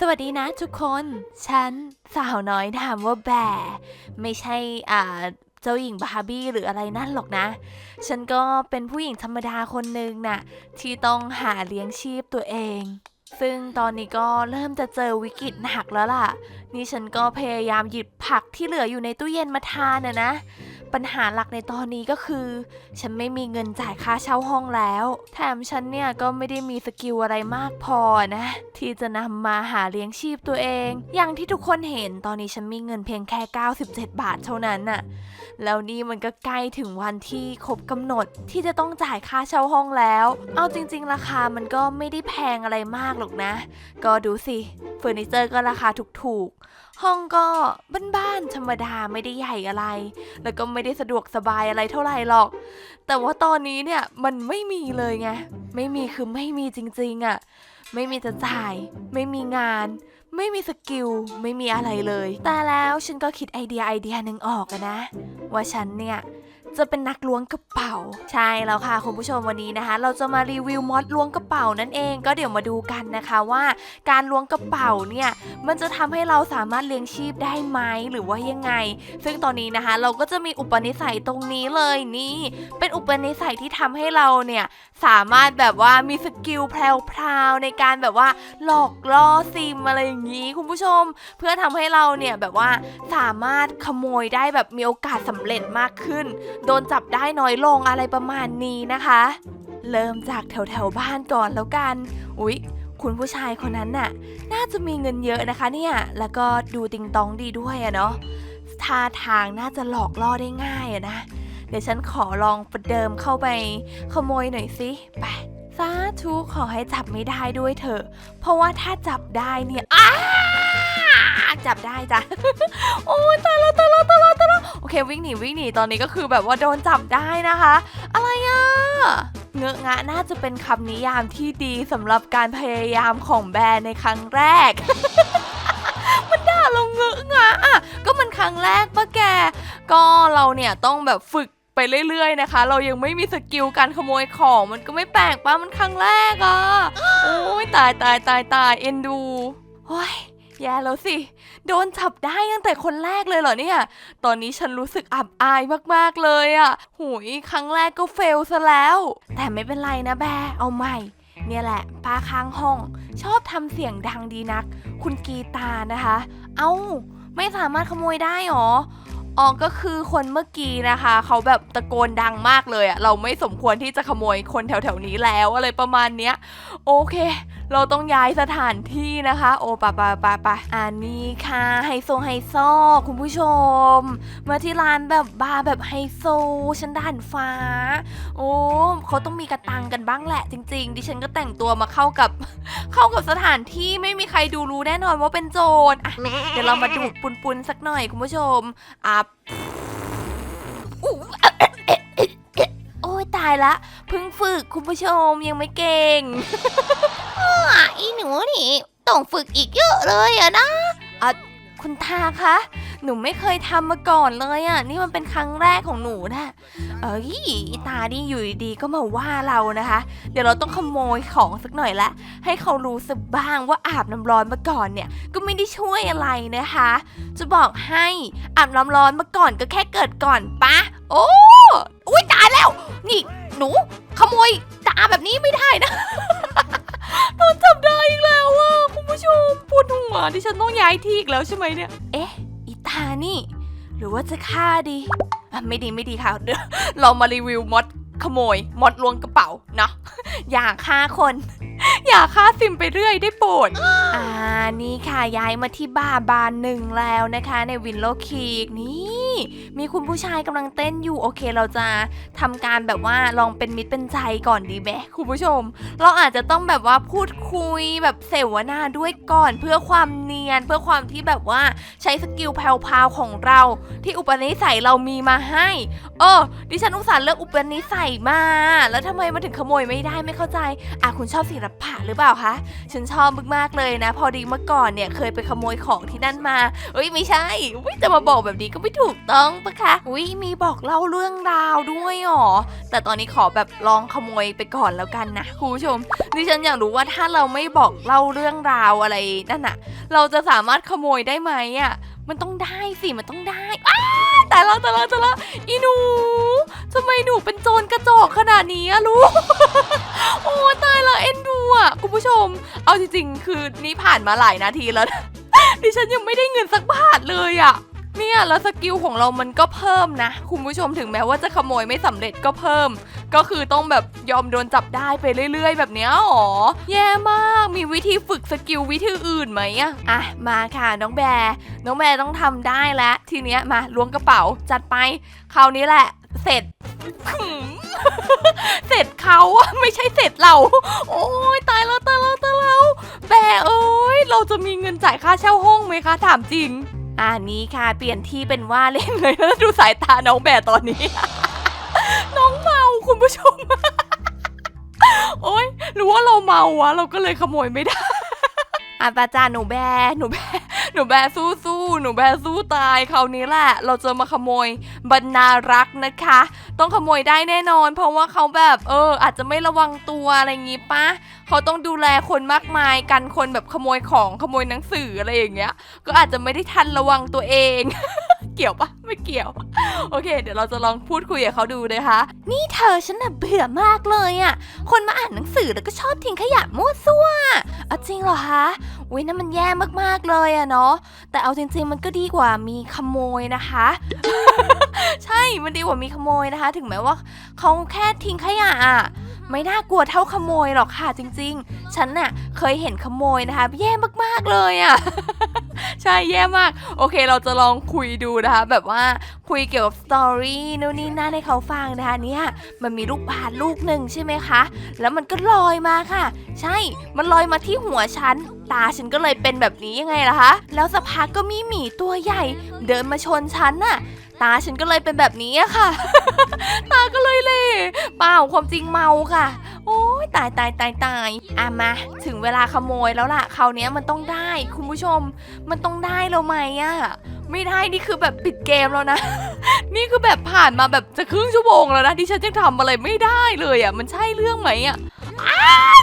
สวัสดีนะทุกคน ฉันสาวน้อยถามว่าแบไม่ใช่อ่าเจ้าหญิงบาร์บี้หรืออะไรนั่นหรอกนะ ฉันก็เป็นผู้หญิงธรรมดาคนหนึ่งน่ะที่ต้องหาเลี้ยงชีพตัวเอง ซึ่งตอนนี้ก็เริ่มจะเจอวิกฤตหนักแล้วล่ะ นี่ฉันก็พยายามหยิบผักที่เหลืออยู่ในตู้เย็นมาทานน่ะนะ ปัญหาหลักในตอนนี้ก็คือ ฉันไม่มีเงินจ่ายค่าเช่าห้องแล้ว แถมฉันเนี่ยก็ไม่ได้มีสกิลอะไรมากพอนะ ที่จะนำมาหาเลี้ยงชีพตัวเอง อย่างที่ทุกคนเห็นตอนนี้ฉันมีเงินเพียงแค่ 97 บาทเท่านั้นน่ะแล้วนี่มันก็ใกล้ถึงวันที่ครบกำหนดที่จะต้องจ่ายค่าเช่าห้องแล้ว เอาจริง ๆ ราคามันก็ไม่ได้แพงอะไรมากหรอกนะ ก็ดูสิเฟอร์นิเจอร์ก็ราคาถูกๆ ห้องก็บ้านๆธรรมดาไม่ได้ใหญ่อะไร แล้วก็ไม่ได้สะดวกสบายอะไรเท่าไหร่หรอก แต่ว่าตอนนี้เนี่ยมันไม่มีเลยไง ไม่มีคือไม่มีจริงๆอะ่ะ ไม่มีจะจ่าย ไม่มีงาน ไม่มีสกิล ไม่มีอะไรเลย แต่แล้วฉันก็คิดไอเดียไอเดียหนึ่งออกนะ ว่าฉันเนี่ย จะเป็นนักล้วงกระเป๋า ใช่แล้วค่ะคุณผู้ชมวันนี้นะคะ เราจะมารีวิวมอดล้วงกระเป๋านั่นเองก็เดี๋ยวมาดูกันนะคะว่า การล้วงกระเป๋าเนี่ยมันจะทำให้เราสามารถเลี้ยงชีพได้ไหมหรือว่ายังไง ซึ่งตอนนี้นะคะเราก็จะมีอุปนิสัยตรงนี้เลยนี่ เป็นอุปนิสัยที่ทำให้เราเนี่ยสามารถแบบว่ามีสกิลแพรวๆในการแบบว่าหลอกล่อซิมอะไรอย่างนี้คุณผู้ชม เพื่อทำให้เราเนี่ยแบบว่าสามารถขโมยได้แบบมีโอกาสสำเร็จมากขึ้นโดนจับได้น้อยลงอะไรประมาณนี้นะคะ เริ่มจากแถวแถวบ้านก่อนแล้วกัน อุ๊ย คุณผู้ชายคนนั้นน่ะ น่าจะมีเงินเยอะนะคะเนี่ย แล้วก็ดูติงตองดีด้วยอะเนาะท่าทางน่าจะหลอกล่อได้ง่ายอะนะ เดี๋ยวฉันขอลองประเดิมเข้าไปขโมยหน่อยสิ ไปสาธุขอให้จับไม่ได้ด้วยเถอะ เพราะว่าถ้าจับได้เนี่ยอ้า จับได้จ้ะ โอ้ยตายแล้วตายแล้วตายแล้วตายแล้วโอเควิ่งหนีวิ่งหนีตอนนี้ก็คือแบบว่าโดนจับได้นะคะ อะไรอะเงอะงะน่าจะเป็นคำนิยามที่ดีสำหรับการพยายามของแบรนด์ในครั้งแรก มันด่าเราเงอะงะอะก็มันครั้งแรกปะแก ก็เราเนี่ยต้องแบบฝึกไปเรื่อยๆนะคะ เรายังไม่มีสกิลการขโมยของมันก็ไม่แปลกป้ามันครั้งแรกอะ โอ้ยตายตายตายตายเอ็นดูโอ้ย แย่แล้วสิ โดนจับได้ตั้งแต่คนแรกเลยเหรอเนี่ย ตอนนี้ฉันรู้สึกอับอายมากๆเลยอะ่ะหุยครั้งแรกก็เฟลซะแล้ว แต่ไม่เป็นไรนะแบ เอาใหม่ เนี่ยแหละป้าข้างห้อง ชอบทำเสียงดังดีนัก คุณกีตานะคะ เอ้า ไม่สามารถขโมยได้หรออ๋อก็คือคนเมื่อกี้นะคะ เขาแบบตะโกนดังมากเลยอะเราไม่สมควรที่จะขโมยคนแถวๆนี้แล้วอะไรประมาณเนี้ย โอเค เราต้องย้ายสถานที่นะคะ โอปะปะปะปะอันนี้ค่ะไฮโซไฮโซคุณผู้ชม มาที่ร้านแบบบาร์แบบไฮโซชั้นด่านฟ้า โอ้เขาต้องมีกระตังกันบ้างแหละจริง ๆ ดิฉันก็แต่งตัวมาเข้ากับเข้ากับสถานที่ไม่มีใครดูรู้แน่นอนว่าเป็นโจรอะเดี๋ยวเรามาดูดปุนๆสักหน่อยคุณผู้ชมอะโอ้ยตายละเพิ่งฝึกคุณผู้ชมยังไม่เก่ง อะอีหนูนี่ต้องฝึกอีกเยอะเลยอะนะ คุณทาคะ หนูไม่เคยทำมาก่อนเลยอะนี่มันเป็นครั้งแรกของหนูนะ เอ้ยอีตานี่อยู่ดีๆก็มาว่าเรานะคะ เดี๋ยวเราต้องขโมยของสักหน่อยละ ให้เขารู้สึกบ้างว่าอาบน้ำร้อนมาก่อนเนี่ย ก็ไม่ได้ช่วยอะไรนะคะ จะบอกให้อาบน้ำร้อนมาก่อนก็แค่เกิดก่อนปะ โอ้อุ้ยตายแล้ว นี่หนูขโมยตาแบบนี้ไม่ได้นะ โดนจับได้อีกแล้วอะคุณผู้ชมปวดหัวที่ฉันต้องย้ายที่อีกแล้วใช่ไหมเนี่ย เอ๊ะอีตานี่ หรือว่าจะฆ่าดีอะไม่ดีไม่ดีค่ะเดี๋ยวเรามารีวิวมดขโมยมดลวงกระเป๋าเนาะอย่าฆ่าคน อย่าฆ่าซิมไปเรื่อยได้โปรดอ่านี่ค่ะย้ายมาที่บาร์บานหนึ่งแล้วนะคะ ในวินโลคีกนี่ มีคุณผู้ชายกำลังเต้นอยู่โอเคเราจะทำการแบบว่าลองเป็นมิตรเป็นใจก่อนดีไหมคุณผู้ชม เราอาจจะต้องแบบว่าพูดคุยแบบเสวนาด้วยก่อนเพื่อความเนียน เพื่อความที่แบบว่าใช้สกิลแพรวๆของเรา ที่อุปนิสัยเรามีมาให้เออดิฉันอุตส่าห์เลือกอุปนิสัยมา แล้วทำไมมาถึงขโมยไม่ได้ไม่เข้าใจอะคุณชอบสีศิลปะหรือเปล่าคะ ฉันชอบมากๆเลยนะ พอดีเมื่อก่อนเนี่ยเคยไปขโมยของที่นั่นมาเอ้ยไม่ใช่อุ๊ยจะมาบอกแบบนี้ก็ไม่ถูกต้องปะคะอุ้ยมีบอกเล่าเรื่องราวด้วยหรอ แต่ตอนนี้ขอแบบลองขโมยไปก่อนแล้วกันนะคุณผู้ชม ดิฉันอยากรู้ว่าถ้าเราไม่บอกเล่าเรื่องราวอะไรนั่นน่ะเราจะสามารถขโมยได้ไหมอะ มันต้องได้สิมันต้องได้อ้าแต่ละแต่ละแต่ละอีหนูทำไมหนูเป็นโจรกระจอกขนาดนี้อะลูก โอ้ตายละเอ็นดูอะคุณผู้ชม เอาจริงๆ คือนี่ผ่านมาหลายนาทีแล้ว ดิฉันยังไม่ได้เงินสักบาทเลยอะ เนี่ยแล้วสกิลของเรามันก็เพิ่มนะ คุณผู้ชมถึงแม้ว่าจะขโมยไม่สำเร็จก็เพิ่ม ก็คือต้องแบบยอมโดนจับได้ไปเรื่อย ๆ แบบเนี้ยหรอแย่มากมีวิธีฝึกสกิลวิธีอื่นไหมอะอะมาค่ะน้องแบร์น้องแบร์ต้องทำได้แล้วทีเนี้ยมาล้วงกระเป๋าจัดไปคราวนี้แหละ เสร็จเสร็จเขาอะไม่ใช่เสร็จเรา โอ้ยตายแล้วตายแล้วตายแล้วแบร์เอ้ยเราจะมีเงินจ่ายค่าเช่าห้องไหมคะถามจริง อ่านี้ค่ะ เปลี่ยนที่เป็นว่าเล่นเลยแล้วดูสายตาน้องแบร์ตอนนี้ น้องเมาคุณผู้ชม โอ้ยหรือว่าเราเมาวะ เราก็เลยขโมยไม่ได้อะปาจาหนูแบร์หนูแบ หนูแบสู้สู้หนูแบสู้ตายคราวนี้แหละ เราจะมาขโมยบรรณารักษ์นะคะ ต้องขโมยได้แน่นอน เพราะว่าเขาแบบเออ อาจจะไม่ระวังตัวอะไรอย่างงี้ปะเขาต้องดูแลคนมากมายกันคนแบบขโมยของขโมยหนังสืออะไรอย่างเงี้ย ก็อาจจะไม่ได้ทันระวังตัวเอง เกี่ยวปะไม่เกี่ยว โอเค เดี๋ยวเราจะลองพูดคุยกับเขาดูนะคะ นี่เธอฉันน่ะเบื่อมากเลยอะคนมาอ่านหนังสือแล้วก็ชอบทิ้งขยะมั่วซั่ว อาจริงเหรอคะอุ้ยนั่นมันแย่มากๆเลยอะเนาะแต่เอาจริง ๆ มันก็ดีกว่ามีขโมยนะคะ ใช่มันดีกว่ามีขโมยนะคะ ถึงแม้ว่าเขาแค่ทิ้งขยะอะไม่น่ากลัวเท่าขโมยหรอกค่ะจริง ๆ ฉันน่ะเคยเห็นขโมยนะคะ แย่มากๆเลยอะ ใช่แย่มาก โอเค เราจะลองคุยดูนะคะ แบบว่าคุยเกี่ยวกับสตอรี่นู่นนี่นั่นให้เขาฟังนะคะเนี่ยมันมีลูกบาศลูกหนึ่งใช่ไหมคะ แล้วมันก็ลอยมาค่ะ ใช่ มันลอยมาที่หัวฉันตาฉันก็เลยเป็นแบบนี้ยังไงล่ะคะ แล้วสักพักก็มีหมีตัวใหญ่ เดินมาชนฉันน่ะ ตาฉันก็เลยเป็นแบบนี้อะค่ะ ตาก็เลยเล่เปล่าความจริงเมาค่ะ โอ้ยตายตายตายตายอะมา ถึงเวลาขโมยแล้วล่ะคราวนี้มันต้องได้ คุณผู้ชม มันต้องได้แล้วไหมอะไม่ได้นี่คือแบบปิดเกมแล้วนะ นี่คือแบบผ่านมาแบบจะครึ่งชั่วโมงแล้วนะที่ฉันยังทำอะไรไม่ได้เลยอะมันใช่เรื่องไหมอะอ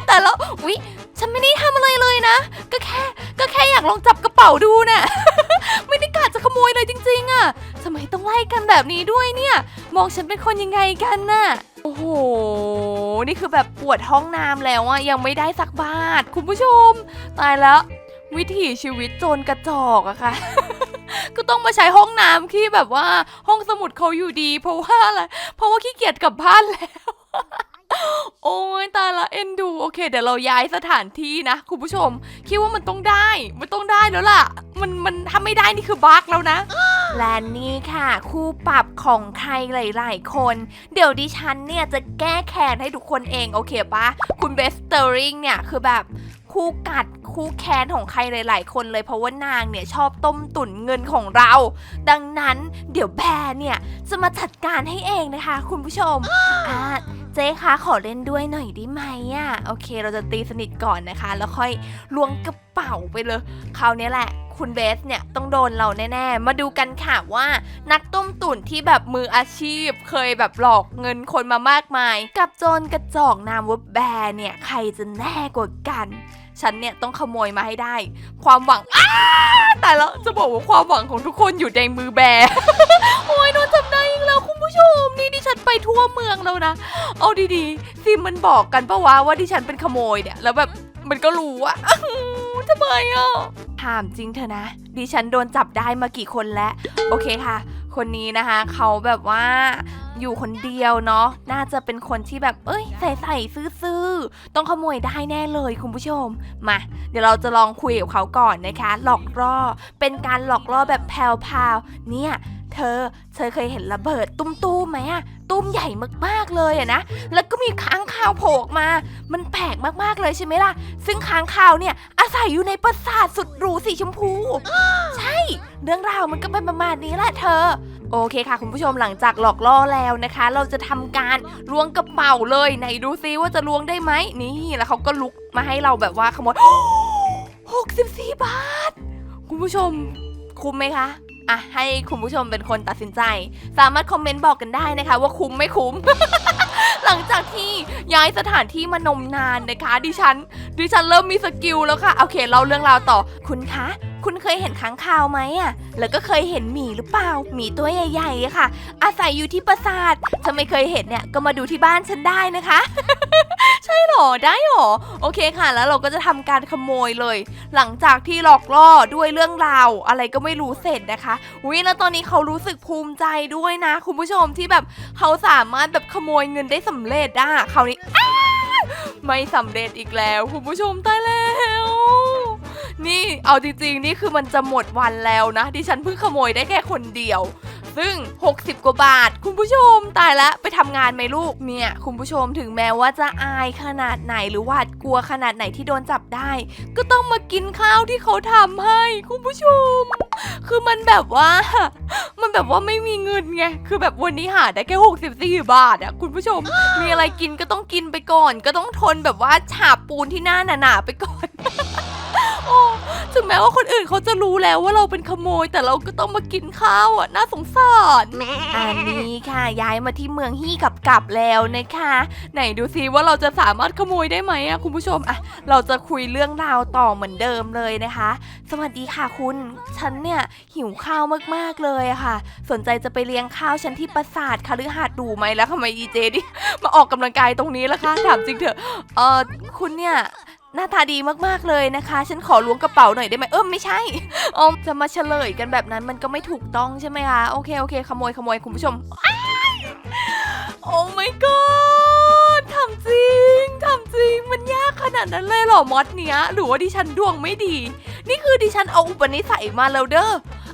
แต่แล้วอุ๊ย ฉันไม่ได้ทำอะไรเลยนะ ก็แค่ ก็แค่อยากลองจับกระเป๋าดูน่ะ ไม่ได้กะจะขโมยเลยจริงๆอะทำไมต้องไล่กันแบบนี้ด้วยเนี่ย มองฉันเป็นคนยังไงกันน่ะ โอ้โห นี่คือแบบปวดห้องน้ำแล้วอะยังไม่ได้สักบาท คุณผู้ชม ตายแล้ว วิถีชีวิตโจรกระจอกอะค่ะก็ต้องมาใช้ห้องน้ำที่แบบว่าห้องสมุดเขาอยู่ดี เพราะว่าอะไร เพราะว่าขี้เกียจกลับบ้านแล้ว โอ้ยตายละเอ็นดูโอเค เดี๋ยวเราย้ายสถานที่นะคุณผู้ชม คิดว่ามันต้องได้ มันต้องได้แล้วล่ะ มันมันถ้าไม่ได้นี่คือบั๊กแล้วนะ และนี่ค่ะ คู่ปรับของใครหลาย ๆ คน เดี๋ยวดิฉันเนี่ยจะแก้แค้นให้ทุกคนเองโอเคปะคุณเบสเตอริงเนี่ยคือแบบคู่กัดคู่แค้นของใครหลาย ๆ คนเลยเพราะว่านางเนี่ยชอบต้มตุ๋นเงินของเรา ดังนั้นเดี๋ยวแบร์เนี่ยจะมาจัดการให้เองนะคะ คุณผู้ชมอ่า เจ๊คะขอเล่นด้วยหน่อยได้ไหมอะโอเค เราจะตีสนิทก่อนนะคะ แล้วค่อยล้วงกระเป๋าไปเลยคราวนี้แหละคุณเบสเนี่ยต้องโดนเราแน่ๆ มาดูกันค่ะว่านักต้มตุ๋นที่แบบมืออาชีพ เคยแบบหลอกเงินคนมามากมาย กับโจรกระจอกนามว่าแบร์เนี่ยใครจะแน่กว่ากัน ฉันเนี่ยต้องขโมยมาให้ได้ ความหวังอ้าแต่แล้วจะบอกว่าความหวังของทุกคนอยู่ในมือแบร์ โอ้ยโดนจับได้อีกแล้ว ผู้ชมนี่ดิฉันไปทั่วเมืองแล้วนะ เอาดีๆซิมมันบอกกันปะวะว่าดิฉันเป็นขโมยเนี่ย แล้วแบบมันก็รู้อะทำไมอะถามจริงเถอะนะ ดิฉันโดนจับได้มากี่คนแล้ว โอเคค่ะ คนนี้นะคะ เขาแบบว่าอยู่คนเดียวเนาะ น่าจะเป็นคนที่แบบ เอ้ย ใส่ใส่ซื่อๆ ต้องขโมยได้แน่เลยคุณผู้ชม มา เดี๋ยวเราจะลองคุยกับเขาก่อนนะคะ หลอกล่อ เป็นการหลอกล่อแบบแพรวๆเนี่ย เธอ เธอเคยเห็นระเบิดตุ้มๆไหมอะตุ้มใหญ่มากๆเลยอะนะ แล้วก็มีค้างคาวโผล่มา มันแปลกมากๆเลยใช่ไหมล่ะ ซึ่งค้างคาวเนี่ยอาศัยอยู่ในปราสาทสุดหรูสีชมพู ใช่ เรื่องราวมันก็เป็นประมาณนี้แหละเธอ โอเคค่ะ คุณผู้ชมหลังจากหลอกล่อแล้วนะคะ เราจะทำการล้วงกระเป๋าเลยไหนดูซิว่าจะล้วงได้ไหมนี่แล้วเขาก็ลุกมาให้เราแบบว่าขโมย64 บาท คุณผู้ชมคุ้มไหมคะ อะให้คุณผู้ชมเป็นคนตัดสินใจ สามารถคอมเมนต์บอกกันได้นะคะ ว่าคุ้มไม่คุ้ม หลังจากที่ย้ายสถานที่มานมนานนะคะ ดิฉัน ดิฉันเริ่มมีสกิลแล้วค่ะ โอเคเล่าเรื่องราวต่อคุณคะ คุณเคยเห็นค้างคาวไหมอะแล้วก็เคยเห็นหมีหรือเปล่า หมีตัวใหญ่ๆค่ะ อาศัยอยู่ที่ปราสาทถ้าไม่เคยเห็นเนี่ยก็มาดูที่บ้านฉันได้นะคะ ใช่หรอ ได้หรอ โอเคค่ะ แล้วเราก็จะทำการขโมยเลย หลังจากที่หลอกล่อด้วยเรื่องราว อะไรก็ไม่รู้เสร็จนะคะวิแล้วตอนนี้เขารู้สึกภูมิใจด้วยนะ คุณผู้ชมที่แบบเขาสามารถแบบขโมยเงินได้สำเร็จอะคราวนี้ไม่สำเร็จอีกแล้ว คุณผู้ชมตายแล้ว นี่เอาจริงๆ นี่คือมันจะหมดวันแล้วนะ ดิฉันเพิ่งขโมยได้แค่คนเดียว ซึ่ง 60 กว่าบาท คุณผู้ชมตายแล้วไปทำงานไหมลูกเนี่ยคุณผู้ชมถึงแม้ว่าจะอายขนาดไหนหรือหวาดกลัวขนาดไหนที่โดนจับได้ ก็ต้องมากินข้าวที่เขาทำให้ คุณผู้ชม คือมันแบบว่า มันแบบว่าไม่มีเงินไงคือแบบวันนี้หาได้แค่ 64 บาทอะคุณผู้ชม มีอะไรกินก็ต้องกินไปก่อน ก็ต้องทนแบบว่าฉาบปูนที่หน้าหนาๆไปก่อน โอ้ถึงแม้ว่าคนอื่นเขาจะรู้แล้วว่าเราเป็นขโมย แต่เราก็ต้องมากินข้าวอะน่าสงสารอันนี้ค่ะย้ายมาที่เมืองฮี่กับกับแล้วนะคะ ไหนดูซิว่าเราจะสามารถขโมยได้ไหมอะคุณผู้ชมอะเราจะคุยเรื่องราวต่อเหมือนเดิมเลยนะคะ สวัสดีค่ะคุณฉันเนี่ยหิวข้าวมากๆเลยอะค่ะ สนใจจะไปเลี้ยงข้าวฉันที่ปราสาทคฤหาสน์ดูไหมแล้วทำไมอีเจดิมาออกกำลังกายตรงนี้ล่ะคะถามจริงเถอะเออคุณเนี่ย หน้าตาดีมากๆเลยนะคะ ฉันขอล้วงกระเป๋าหน่อยได้ไหมเออไม่ใช่อ๋อจะมาเฉลยกันแบบนั้นมันก็ไม่ถูกต้องใช่ไหมคะโอเคโอเคขโมยขโมยคุณผู้ชมโอ้ my god ทำจริงทำจริงมันยากขนาดนั้นเลยเหรอมอดเนี้ยหรือว่าดิฉันดวงไม่ดี นี่คือดิฉันเอาอุปนิสัยมาแล้วเด้อ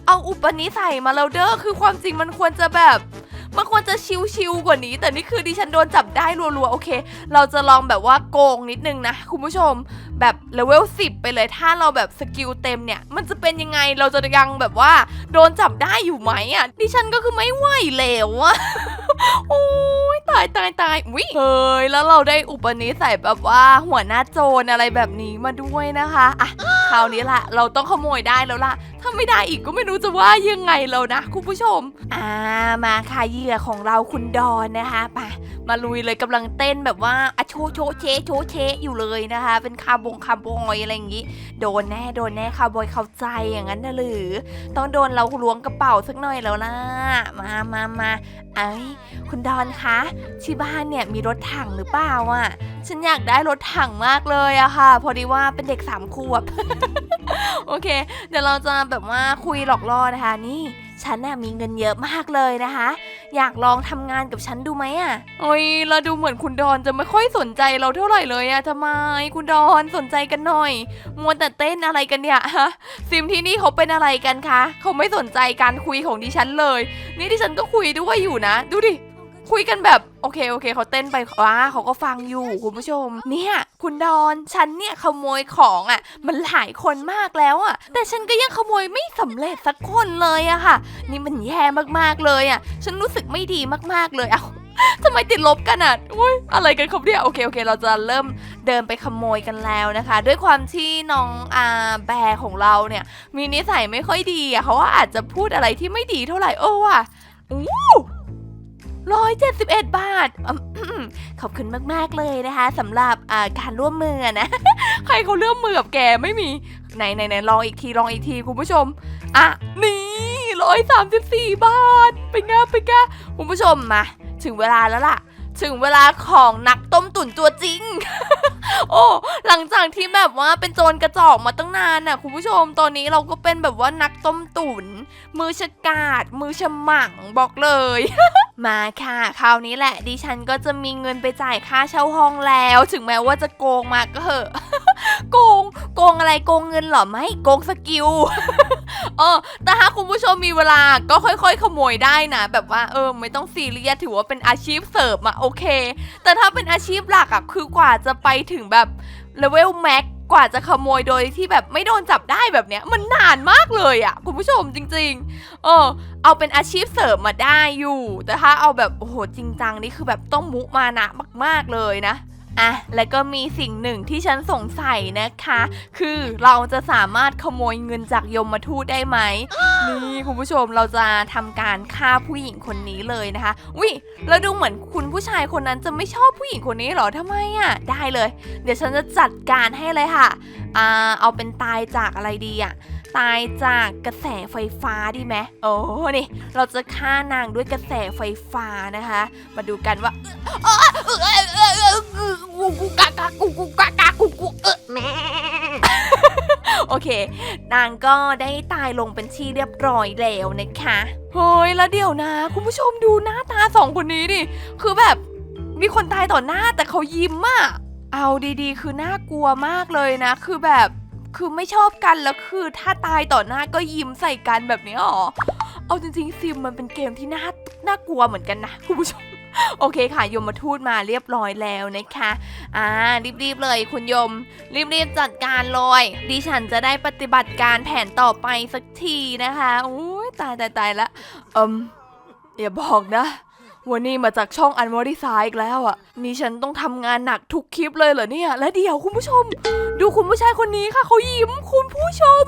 เอาอุปนิสัยมาแล้วเด้อคือความจริงมันควรจะแบบ มันควรจะชิวๆกว่านี้ แต่นี่คือดิฉันโดนจับได้รัวๆโอเค เราจะลองแบบว่าโกงนิดนึงนะคุณผู้ชม แบบเลเวล10 ไปเลยถ้าเราแบบสกิลเต็มเนี่ย มันจะเป็นยังไงเราจะยังแบบว่า โดนจับได้อยู่ไหมอะดิฉันก็คือไม่ไหวแล้วอะโอ้ยตายตายตายวิเฮ้ยแล้วเราได้อุปนิสัยแบบว่าหัวหน้าโจรอะไรแบบนี้มาด้วยนะคะอะคราวนี้ละเราต้องขโมยได้แล้วล่ะ ถ้าไม่ได้อีกก็ไม่รู้จะว่ายังไงแล้วนะคุณผู้ชม อ่ามาค่ะเหยื่อของเราคุณดอนนะคะไปมาลุยเลยกำลังเต้นแบบว่าอะโชโชเชโชเชอยู่เลยนะคะ เป็นคาร์บงคาร์บอยอะไรอย่างงี้ โดนแน่โดนแน่คาร์บอยเข้าใจอย่างนั้นนะหรือ ต้องโดนเราล้วงกระเป๋าสักหน่อยแล้วล่ะมามามาไอ้คุณดอนคะที่บ้านเนี่ยมีรถถังหรือเปล่าอะฉันอยากได้รถถังมากเลยอะค่ะ พอดีว่าเป็นเด็กสามขวบโอเค เดี๋ยวเราจะแบบว่าคุยหลอกล่อนะคะ นี่ฉันน่ะมีเงินเยอะมากเลยนะคะ อยากลองทำงานกับฉันดูไหมอะโอ้ยเราดูเหมือนคุณดอนจะไม่ค่อยสนใจเราเท่าไหร่เลยอะทำไมคุณดอนสนใจกันหน่อยมัวแต่เต้นอะไรกันเนี่ยฮะซิมที่นี่เขาเป็นอะไรกันคะเขาไม่สนใจการคุยของดิฉันเลย นี่ดิฉันก็คุยด้วยอยู่นะ ดูดิ คุยกันแบบโอเคโอเคเขาเต้นไปว้าเขาก็ฟังอยู่คุณผู้ชม เนี่ยคุณดอนฉันเนี่ยขโมยของอะ่ะ มันหลายคนมากแล้วอะ่ะ แต่ฉันก็ยังขโมยไม่สำเร็จสักคนเลยอะค่ะ นี่มันแย่มากๆเลยอะ่ะ ฉันรู้สึกไม่ดีมากๆเลยเอ้าทำไมติดลบกันอะอุ้ยอะไรกันครับเนี่ย โอเค โอเค เราจะเริ่มเดินไปขโมยกันแล้วนะคะ ด้วยความที่น้องอาแบร์ของเราเนี่ย มีนิสัยไม่ค่อยดีอะเขาว่าอาจจะพูดอะไรที่ไม่ดีเท่าไหร่เออว่ะอู้ ร้อยเจ็ดสิบเอ็ดบาท ขอบคุณมาก ๆ เลยนะคะสำหรับการร่วมมือนะ ใครเขาเร่อมมือกับแกไม่มีไหนไหนไหนลองอีกทีลองอีกทีคุณผู้ชม อะ นี่ร้อยสามสิบสี่บาท ไปง่าไปง่าคุณผู้ชมมา ถึงเวลาแล้วล่ะ ถึงเวลาของนักต้มตุ๋นตัวจริง โอ้หลังจากที่แบบว่าเป็นโจรกระจอกมาตั้งนานน่ะคุณผู้ชมตอนนี้เราก็เป็นแบบว่านักต้มตุ๋นมือฉกาดมือฉมังบอกเลย มาค่ะ คราวนี้แหละดิฉันก็จะมีเงินไปจ่ายค่าเช่าห้องแล้ว ถึงแม้ว่าจะโกงมาก็เหอะโกงโกงอะไรโกงเงินหรอไม่โกงสกิลเออแต่ถ้าคุณผู้ชมมีเวลาก็ค่อยๆ ขโมยได้นะแบบว่าเออไม่ต้องซีเรียสถือว่าเป็นอาชีพเสริมอะโอเค แต่ถ้าเป็นอาชีพหลักอะคือกว่าจะไปถึงแบบเลเวลแม็กกว่าจะขโมยโดยที่แบบไม่โดนจับได้แบบเนี้ย มันนานมากเลยอะคุณผู้ชมจริง ๆ เออ เอาเป็นอาชีพเสริมมาได้อยู่ แต่ถ้าเอาแบบ โอ้โห จริงจังนี่คือแบบต้องมุมานะมาก ๆ เลยนะ อะแล้วก็มีสิ่งหนึ่งที่ฉันสงสัยนะคะ คือเราจะสามารถขโมยเงินจากยมมาทูตได้ไหมนี่คุณผู้ชมเราจะทำการฆ่าผู้หญิงคนนี้เลยนะคะวิแล้วดูเหมือนคุณผู้ชายคนนั้นจะไม่ชอบผู้หญิงคนนี้หรอทำไมอะได้เลย เดี๋ยวฉันจะจัดการให้เลยค่ะอ่าเอาเป็นตายจากอะไรดีอะ ตายจากกระแสไฟฟ้าดีไหมโอ้นี่ เราจะฆ่านางด้วยกระแสไฟฟ้านะคะ มาดูกันว่ากูกูกากากูกูกากากูกูเออแม่โอเค นางก็ได้ตายลงเป็นที่เรียบร้อยแล้วนะคะเฮ้ยแล้วเดี๋ยวนะ คุณผู้ชมดูหน้าตาสองคนนี้ดิ คือแบบมีคนตายต่อหน้าแต่เขายิ้มอะเอาดีๆ คือน่ากลัวมากเลยนะ คือแบบ คือไม่ชอบกันแล้วคือ ถ้าตายต่อหน้าก็ยิ้มใส่กันแบบนี้หรอ เอาจริง ๆ ซิมมันเป็นเกมที่น่าน่ากลัวเหมือนกันนะคุณผู้ชมโอเคค่ะยมมาทูตมาเรียบร้อยแล้วนะคะ อ่ารีบๆเลยคุณยม รีบๆจัดการเลยดิฉันจะได้ปฏิบัติการแผนต่อไปสักทีนะคะอุ้ยตายตายตายละเอิมอย่าบอกนะ วันนี้มาจากช่องอันวอริสายอีกแล้วอะ นี่ฉันต้องทำงานหนักทุกคลิปเลยเหรอเนี่ย และเดี๋ยวคุณผู้ชม ดูคุณผู้ชายคนนี้ค่ะเขายิ้มคุณผู้ชม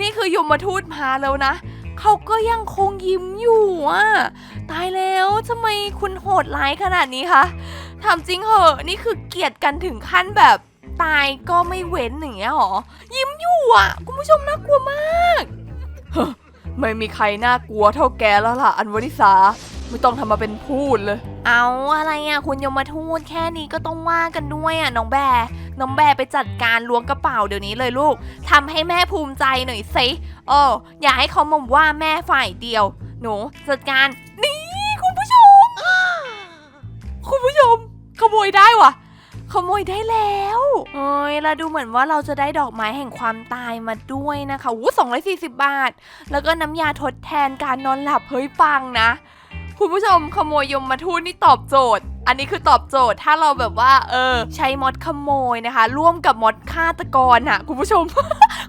นี่คือยมมาทูตมาแล้วนะเขาก็ยังคงยิ้มอยู่อะ ตายแล้วทำไมคุณโหดร้ายขนาดนี้คะถามจริงเหอะ นี่คือเกลียดกันถึงขั้นแบบตายก็ไม่เว้นอย่างเงี้ยหรอ ยิ้มอยู่อะ คุณผู้ชมน่ากลัวมาก ไม่มีใครน่ากลัวเท่าแกแล้วล่ะ อันวริสาไม่ต้องทำมาเป็นพูดเลย เอาอะไรอะคุณยมทูตแค่นี้ก็ต้องว่ากันด้วยอะน้องแบน้องแบไปจัดการล้วงกระเป๋าเดี๋ยวนี้เลยลูกทำให้แม่ภูมิใจหน่อยสิโอ้อย่าให้เขามาว่าแม่ฝ่ายเดียว หนูจัดการนี่คุณผู้ชม คุณผู้ชม ขโมยได้วะ ขโมยได้แล้วเอ้ยแล้วดูเหมือนว่าเราจะได้ดอกไม้แห่งความตายมาด้วยนะคะวู้สองร้อยสี่สิบบาท แล้วก็น้ำยาทดแทนการนอนหลับเฮ้ยปังนะ คุณผู้ชมขโมยยมมาทูตนี่ตอบโจทย์ อันนี้คือตอบโจทย์ถ้าเราแบบว่า เออ ใช้มอดขโมยนะคะ ร่วมกับมอดฆาตกรอะ คุณผู้ชม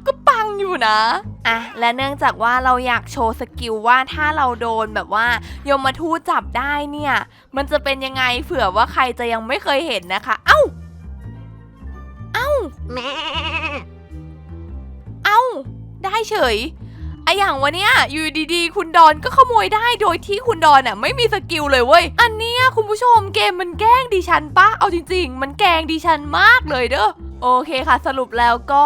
ก็ อยู่นะอะและเนื่องจากว่าเราอยากโชว์สกิลว่าถ้าเราโดนแบบว่ายมทูตจับได้เนี่ย มันจะเป็นยังไงเผื่อว่าใครจะยังไม่เคยเห็นนะคะเอ้าแม่เอ้า ได้เฉยไออย่างวันเนี้ยอยู่ดีๆ คุณดอนก็ขโมยได้โดยที่คุณดอนอะไม่มีสกิลเลยเว้ย อันเนี้ยคุณผู้ชมเกมมันแกล้งดิฉันปะเอาจริง ๆ มันแกล้งดิฉันมากเลยเด้อโอเคค่ะ สรุปแล้วก็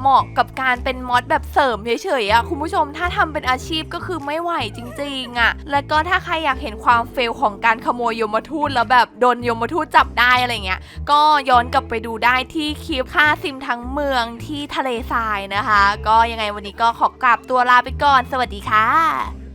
เหมาะกับการเป็นมอดแบบเสริมเฉยๆอะคุณผู้ชมถ้าทำเป็นอาชีพก็คือไม่ไหวจริงๆอะแล้วก็ถ้าใครอยากเห็นความเฟลของการขโมยยมทูตแล้วแบบโดนยมทูตจับได้อะไรเงี้ยก็ย้อนกลับไปดูได้ที่คลิปค่าซิมทั้งเมืองที่ทะเลทรายนะคะ ก็ยังไงวันนี้ก็ขอกลับตัวลาไปก่อน สวัสดีค่ะ